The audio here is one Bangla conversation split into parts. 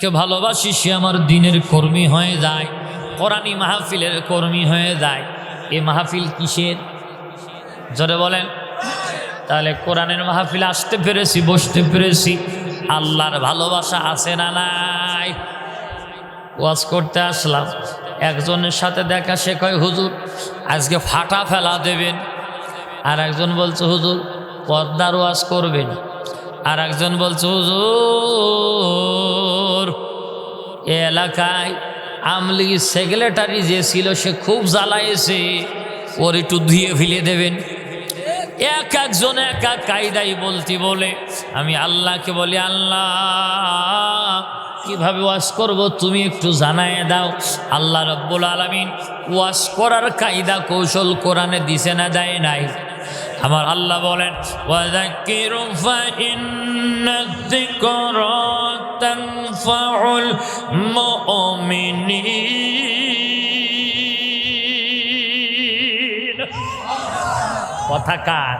যাকে ভালোবাসি, সে আমার দিনের কর্মী হয়ে যায় কোরআনী মাহফিলের কর্মী হয়ে যায়। এ মাহফিল কিসের? জোরে বলেন। তাহলে কোরআনের মাহফিলে আসতে পেরেছি, বসতে পেরেছি। আল্লাহর ভালোবাসা আছে না নাই? ওয়াজ করতে আসলাম। একজনের সাথে দেখা, সে কয়, হুজুর, আজকে ফাটা ফেলা দেবেন। আর একজন বলছে, হুজুর, পর্দার ওয়াজ করবেন। আর একজন বলছে, হুজুর এ এলাকায় আমলি সেক্রেটারি যে ছিল, সে খুব জ্বালাইছে। ওর একটু ধুয়ে ফেলে দেবেন। এক একজন, এক এক কায়দাই বলতে বলে। আমি আল্লাহকে বলি, আল্লাহ, কীভাবে ওয়াশ করব তুমি একটু জানায় দাও। আল্লাহ রব্বুল আলমিন ওয়াশ করার কায়দা কৌশল কোরআনে দিছে না যায় নাই। আমার আল্লাহ বলেন ফাউল কথা কার?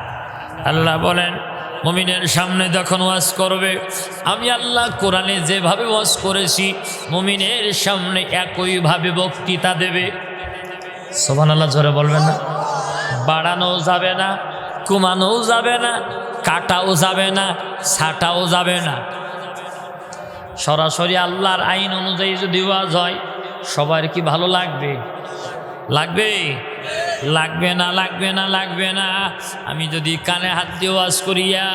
আল্লাহ বলেন, মমিনের সামনে যখন ওয়াজ করবে, আমি আল্লাহ কোরআনে যেভাবে ওয়াজ করেছি, মমিনের সামনে একইভাবে বক্তৃতা দেবে। সোমান আল্লাহ জোরে বলবেন না? বাড়ানো যাবে না। কমানোও যাবে না, কাটাও যাবে না, ছাটাও যাবে না। সরাসরি আল্লাহর আইন অনুযায়ী যদি হওয়া হয়, সবার কি ভালো লাগবে? লাগবে? লাগবে না লাগবে না লাগবে না। আমি যদি কানে হাত দিয়ে ওয়াজ করিয়া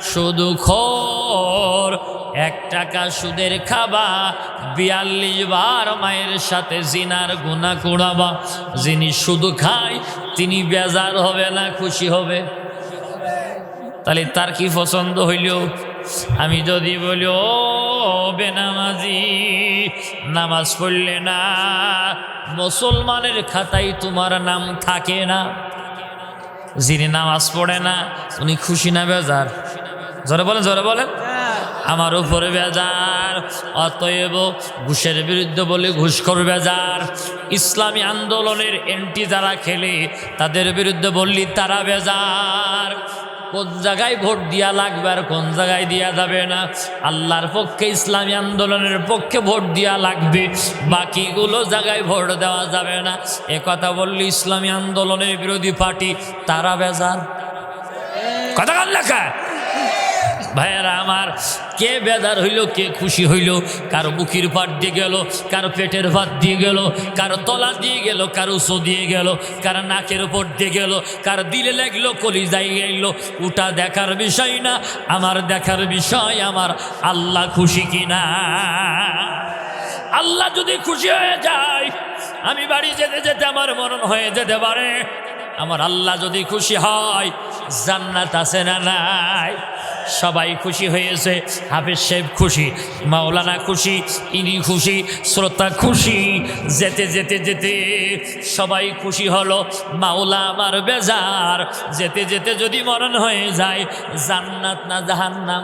শুধু খোর, এক টাকা সুদের খাবা, বিয়াল্লিশ বার মায়ের সাথে জিনার গুণা কুড়াবা। যিনি শুধু খায়, তিনি বেজার হবে না, খুশি হবে। তাহলে তার কি পছন্দ হইল? আমি যদি বলি, ও বেনামাজি, নামাজ পড়লে না, মুসলমানের খাতায় তোমার নাম থাকে না। যিনি নামাজ পড়ে না, উনি খুশি না বেজার? জোরে বলেন জোরে বলেন। আমার উপরে বেজার, অতএব ঘুষের বিরুদ্ধে বলে ঘুষখোর বেজার। ইসলামী আন্দোলনের এন্টি যারা খেলে, তাদের বিরুদ্ধে বললি তারা বেজার। কোন জায়গায় ভোট দিয়া লাগবে আর কোন জায়গায় দিয়া যাবে না। আল্লাহর পক্ষে ইসলামী আন্দোলনের পক্ষে ভোট দিয়া লাগবে। বাকিগুলো জায়গায় ভোট দেওয়া যাবে না। এ কথা বললি ইসলামী আন্দোলনের বিরোধী পার্টি তারা বেজার। কথা লেখা? ভাইয়ারা আমার, কে বেদার হইল, কে খুশি হইল, কারও বুকির পাট দিয়ে গেল, কারও পেটের ভাত দিয়ে গেল, কারও তলা দিয়ে গেল, কারও উঁচু দিয়ে গেল, কারও নাকের উপর দিয়ে গেল, কার দিলে লাগল কলি যাই গেল, ওটা দেখার বিষয় না, আমার দেখার বিষয় আমার, আল্লাহ খুশি কিনা? আল্লাহ যদি খুশি হয়ে যায়, আমি বাড়ি যেতে যেতে আমার মরণ হয়ে যেতে পারে। আমার আল্লাহ যদি খুশি হয়, জান্নাত আছে না নাই? সবাই খুশি হয়েছে। হাফিজ সাহেব খুশি, মাওলানা খুশি, ইনি খুশি, শ্রোতা খুশি। যেতে যেতে যেতে সবাই খুশি হলো। মাওলা আমার বেজার, যেতে যেতে যদি মরণ হয়ে যায়, জান্নাত না জাহান্নাম?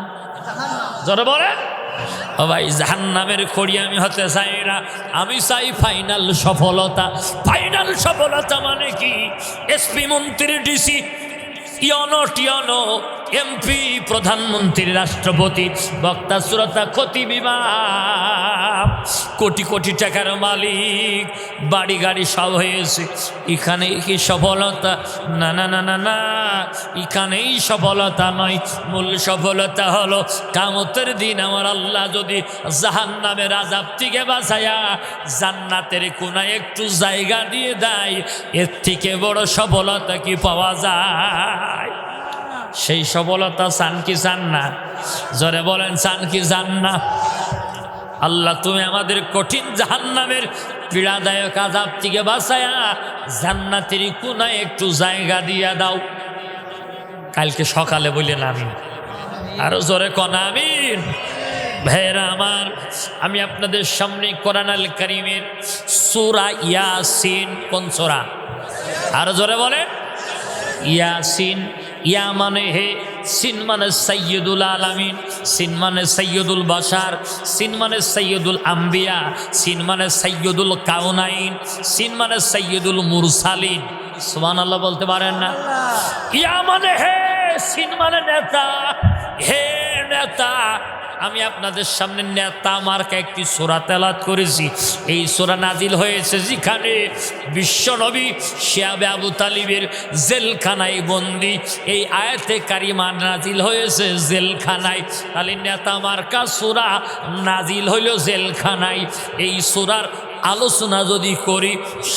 জোরে বলে ও ভাই, জাহান্নামের খড়ি আমি হতে চাই না। আমি চাই ফাইনাল সফলতা। ফাইনাল সফলতা মানে কি? এসপি মন্ত্রী ডিসি, ইয়নো টিয়নো। এমপি প্রধানমন্ত্রী রাষ্ট্রপতি, বক্তা, শ্রোতা, ক্ষতি বিভাগ। কোটি কোটি টাকার মালিক, বাড়ি গাড়ি সব হয়েছে। এখানে কি সফলতা? না না না না না। এখানেই সফলতা নয়। মূল সফলতা হলো কামতের দিন। আমার আল্লাহ যদি জাহান নামের আজাব থেকে বাঁচায়া জান্নাতের কোনায় একটু জায়গা দিয়ে দেয়, এর থেকে বড় সফলতা কি পাওয়া যায়? সেই সফলতা চান কি চান না? জরে বলেন, চান কি চান না? আল্লাহ, তুমি আমাদের কঠিন জাহান্নামের পীড়াদায়ক আজাব থেকে বাঁচায়া জান্নাতের কোনায় একটু জায়গা দিয়া দাও। কালকে সকালে বললেন, আমিন। আরও জোরে কন, আমিন। আমার, আমি আপনাদের সামনে কোরআন আল করিমের সুরা ইয়াসিন কোন সোরা? আরও জোরে বলেন, ইয়াসিন ইয়া মানে হে সিন মানে সৈয়দুল আলামিন, সিন মানে সৈয়দুল বাসার সিন মানে সৈয়দুল আম্বিয়া, সিন মানে সৈয়দুল কাউনাইন, সিন মানে সৈয়দুল মুরসালিন। সুমান আল্লাহ বলতে পারেন না? ইয়া মানে হে সিন মানে নেতা, হে নেতা আমি আপনাদের সামনে নেতা মার্কা একটি সোরা তেলাত করেছি। এই সোরা নাজিল হয়েছে যেখানে বিশ্বনবী শিয়াবে আবু তালিবের জেলখানায় বন্দি। এই আয়াতে কারিমা নাজিল হয়েছে জেলখানায়। তাহলে নেতা মার্কা সোরা নাজিল হইল জেলখানায়। এই সোরার আলোচনা যদি করি,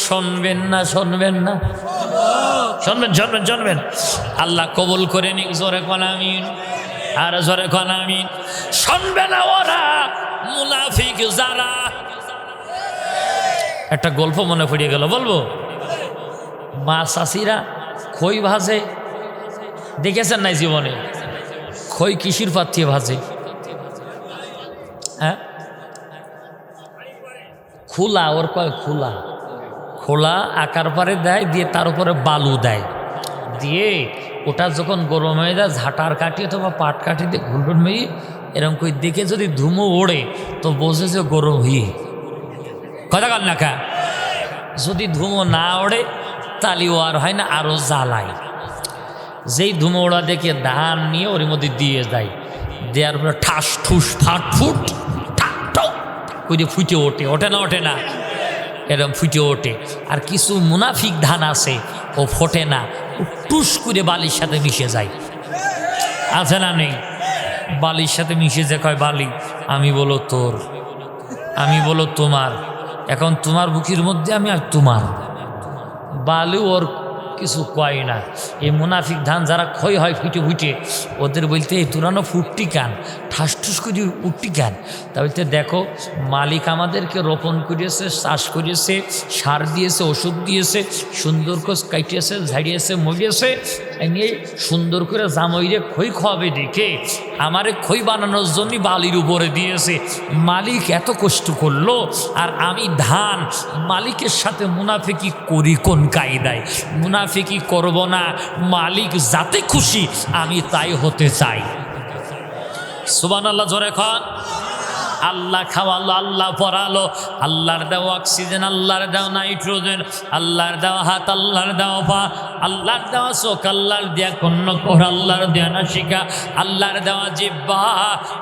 শুনবেন না শুনবেন না? শুনবেন শুনবেন শুনবেন। আল্লাহ কবুল করে নিক, জোরে কোন আমিন। আর জোরে কোন, আমিন। শুনবে ওরা? মুনাফিক যারা। একটা গল্প মনে পড়িয়ে গেল, বলব? মা চাষিরা খই ভাজে। দেখেছেন নাই জীবনে? খই কিসির পাত্রে ভাজে। হ্যাঁ? খোলা, ওর কয় খোলা? খোলা আকার পারে দেয়, দিয়ে তার উপরে বালু দেয়। দিয়ে ওটা যখন গরম হয়ে যায়, ঝাঁটার কাঠি অথবা পাট কাঠি দিয়ে ঘুরঘুর মেয়ে এরকম করে দেখে যদি ধুমো ওড়ে, তো বোঝে যে গরম হয়ে কথা কর না কা? যদি ধুমো না ওড়ে, তালি ও আর হয় না আরও জ্বালায়। যেই ধুমো ওড়া দেখে ধান নিয়ে ওর মধ্যে দিয়ে দেয় দেওয়ার পরে ঠাস, ঠুস, ফাট, ফুট করে ফুটে ওঠে ওঠে না ওঠে না। এরকম ফুটে ওঠে। আর কিছু মুনাফিক ধান আছে, ও ফোটে না। টুস করে বালির সাথে মিশে যায়। আছে না নেই? বালির সাথে মিশে যে কয় বালি? আমি বলো তোর। আমি বলো তোমার। এখন তোমার বুকির মধ্যে আমি আর তোমার। বালু ওর কিছু কয় না। এই মুনাফিক ধান যারা ক্ষয় হয় ফুটে ফুটে, ওদের বলতে, এই তুরানো ফুটটি কান? ঠাস ঠুস করে উঠটি কান? তা বলতে, দেখো, মালিক আমাদেরকে রোপণ করিয়েছে, চাষ করিয়েছে, সার দিয়েছে, ওষুধ দিয়েছে, সুন্দর কোষ কাটিয়েছে, ঝাড়িয়েছে, মরিয়েছে নিয়ে সুন্দর করে জামইরে খই খাওয়াবে দেখে আমারে খই বানানোর জন্যই বালির উপরে দিয়েছে। মালিক এত কষ্ট করল, আর আমি ধান মালিকের সাথে মুনাফিকি করি কোন কায়দায়? মুনাফিকি করব না, মালিক যাতে খুশি, আমি তাই হতে চাই। সুবান আল্লাহ জোরে খান। আল্লাহ খাওয়ালো আল্লাহ পরালো। আল্লাহর দেওয়া অক্সিজেন আল্লাহর দেওয়া নাইট্রোজেন আল্লাহর দেওয়া হাত আল্লাহর দেওয়া পা আল্লাহর দেওয়া চোখ আল্লাহর দেওয়া কন্য কর আল্লাহর দেওয়া নাসিকা আল্লাহর দেওয়া জিব্বা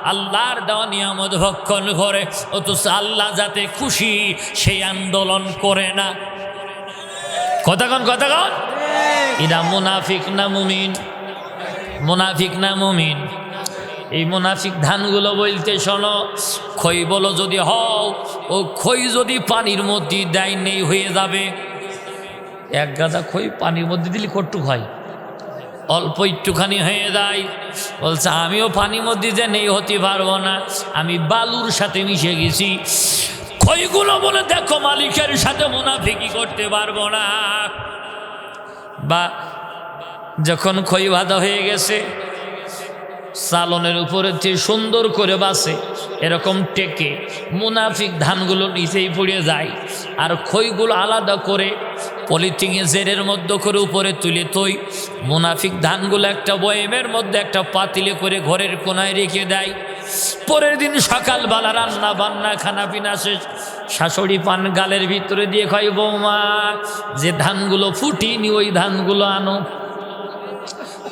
আল্লাহর দেওয়া নিয়ামত ভক্ষণ করে অথচ আল্লাহ যাতে খুশি সেই আন্দোলন করে না। কথাক্ষণ কথাক্ষণ এরা মুনাফিক না মুমিন? মুনাফিক না মুমিন? এই মুনাফিক ধানগুলো বলতে শোনো, খই বলো যদি হও, ও খই যদি পানির মধ্যে দেয় নেই হয়ে যাবে। এক গাদা খই পানির মধ্যে দিলে কটুক হয়। অল্প একটুখানি হয়ে যায়। বলছে, আমিও পানির মধ্যে যে নেই হতে পারব না। আমি বালুর সাথে মিশে গেছি। খইগুলো বলে দেখো, মালিকের সাথে মুনাফিকি করতে পারব না। বা, যখন খই ভাদা হয়ে গেছে সালনের উপরে সুন্দর করে বাসে, এরকম টেকে, মুনাফিক ধানগুলো নিচেই পড়ে যায়, আর খইগুলো আলাদা করে, পলিথিনে জেরের মধ্যে করে উপরে তুলে তৈ মুনাফিক ধানগুলো একটা বয়েমের মধ্যে একটা পাতিলে করে ঘরের কোনায় রেখে দেয়। পরের দিন সকালবেলা রান্না বান্না খানা পিনা শেষ, শাশুড়ি পান গালের ভিতরে দিয়ে খাই বৌমা, যে ধানগুলো ফুটিনি, ওই ধানগুলো আনো।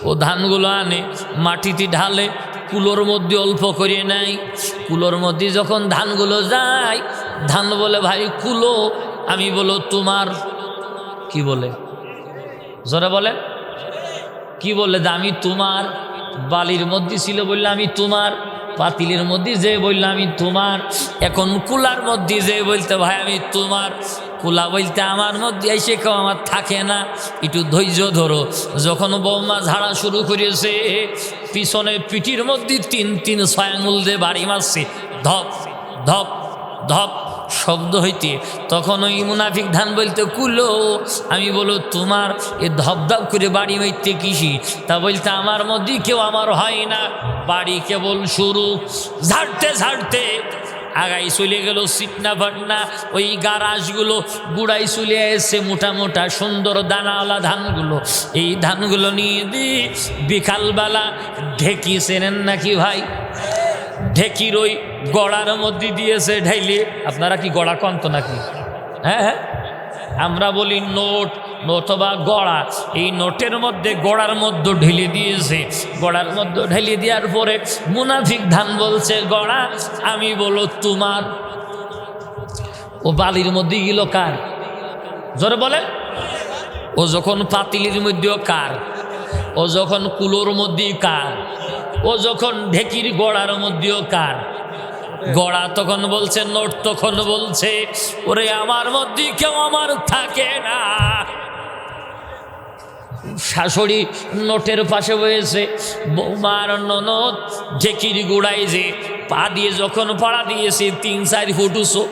ও ধানগুলো আনে মাটিতে ঢালে, কুলোর মধ্যে অল্প করে নেয়। কুলোর মধ্যে যখন ধানগুলো যায়, ধান বলে, ভাই, কুলো। আমি বলো, তোমার। কি বলে? জোরে বলে কি বলে? আমি তোমার। বালির মধ্যে ছিল বললে, আমি তোমার। পাতিলের মধ্যে যে বললে, আমি তোমার। এখন কুলার মধ্যে যে বলতে, ভাই, আমি তোমার। কুলা বলতে আমার মধ্যে এসে কেউ আমার থাকে না। একটু ধৈর্য ধরো। যখন বৌমা ঝাড়া শুরু করেছে, পিছনে পিঠির মধ্যে তিন তিন ছয় আঙুল দিয়ে বাড়ি মারছে। ধপ ধপ ধপ শব্দ হইতে। তখন ওই মুনাফিক ধান বলতে, কুলো, আমি বলো, তোমার এ ধপধপ করে বাড়ি মাইতে কিসি? তা বলতে, আমার মধ্যে কেউ আমার হয় না। বাড়ি কেবল শুরু। ঝাড়তে ঝাড়তে আগাই চলে গেল সিটনা ফাটনা ওই গারাজগুলো গুড়াই চলে এসে মোটা মোটা সুন্দর দানাওয়ালা ধানগুলো। এই ধানগুলো নিয়ে দি, বিকালবেলা ঢেকি চেনেন নাকি ভাই? ঢেকির ওই গড়ার মধ্যে দিয়েছে ঢাইলে আপনারা কি গড়া কন্ত নাকি? হ্যাঁ হ্যাঁ। আমরা বলি নোট অথবা গড়া। এই নোটের মধ্যে গোড়ার মধ্যে ঢেলে দিয়েছে। গড়ার মধ্যে ঢেলে দেওয়ার পরে মুনাফিক ধান বলছে, গড়া, আমি বলো তোমার। ও বালির মধ্যে গেল কার? জোরে বলে ও যখন পাতিলির মধ্যেও কার? ও যখন কুলোর মধ্যেই কার? ও যখন ঢেকির গড়ার মধ্যেও কার? গড়া তখন বলছে, নোট তখন বলছে, ওরে, আমার মধ্যে কেউ আমার থাকে না। শাশুড়ি নোটের পাশে বয়েছে বৌমার ননদ ঢেকির গুড়াই যে পা দিয়ে যখন পাড়া দিয়েছে, তিন চার ফুট উঁচু।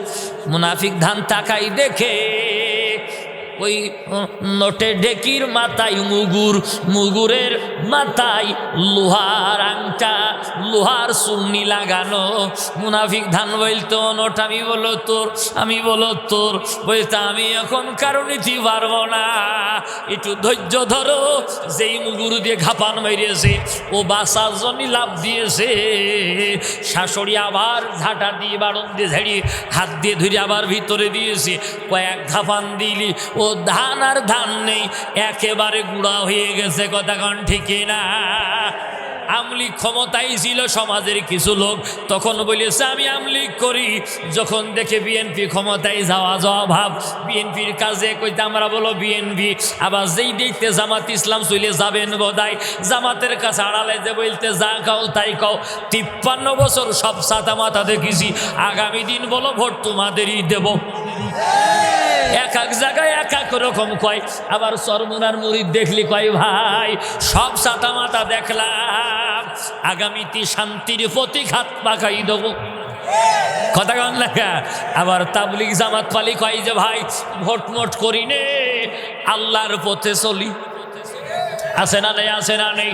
মুনাফিক ধান তাকাই দেখে ওই নোটে ঢেকির মাথায় মুগুর, মুগুরের মাথায় লোহার আংটা, লোহার সুন্নি লাগানো। মুনাফিক ধান বলতো, নোট, আমি বলো তোর, আমি বলো তোর, বলতে, আমি এখন কারও নিতে পারব না। একটু ধৈর্য ধরো, যেই মুগুর দিয়ে ঘাপান মেরেছে, ও বাসার জন্য লাভ দিয়েছে। শাশুড়ি আবার ঝাঁটা দিয়ে বাড়ন দিয়ে ঝেড়িয়ে হাত দিয়ে ধরে আবার ভিতরে দিয়েছে। কয়েক ঘাপান দিলি, ও ধান আর ধান নেই, একেবারে গুঁড়া হয়ে গেছে কথা কন ঠিক না? আমলিক ক্ষমতাই ছিল সমাজের কিছু লোক, তখন বলেছে আমি আমলিক করি। যখন দেখে বিএনপি ক্ষমতায় যাওয়া যাওয়া ভাব বিএনপির কাজে কইতে আমরা বলো বিএনপি আবার যেই দেখতে জামাত ইসলাম চলে যাবেন বোধহয়, জামাতের কাছে আড়ালে যে বলতে, যা কাও তাই কাও। তিপ্পান্ন বছর সব সাতা মাথা দেখেছি, আগামী দিন বলো ভোট তোমাদেরই দেবো। এক এক জায়গায় এক এক রকম কয়। আবার সরমুনার মুড়ি দেখলি কয়, ভাই, সব সাতা মাতা দেখলাম। আগামীতে শান্তির প্রতীক হাত পাকাই দেবো। কথা কন লেখা আবার তাবলিক জামাত পালি কয় যে, ভাই ভোট মোট করি নে, আল্লাহর পথে চলি। আছে না নেই, আছে না নেই?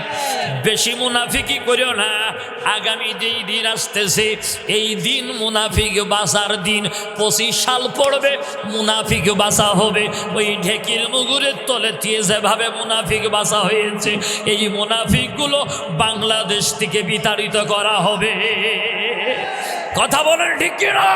বেশি মুনাফিকি করিও না। আগামী যেই দিন আসতেছে, এই দিন মুনাফিক বাসার দিন পঁচিশ সাল পড়বে, মুনাফিক বাসা হবে। ওই ঢেকির মুগুরের তলে দিয়ে যেভাবে মুনাফিক বাসা হয়েছে, এই মুনাফিকগুলো বাংলাদেশ থেকে বিতাড়িত করা হবে। কথা বলেন ঠিক কিনা?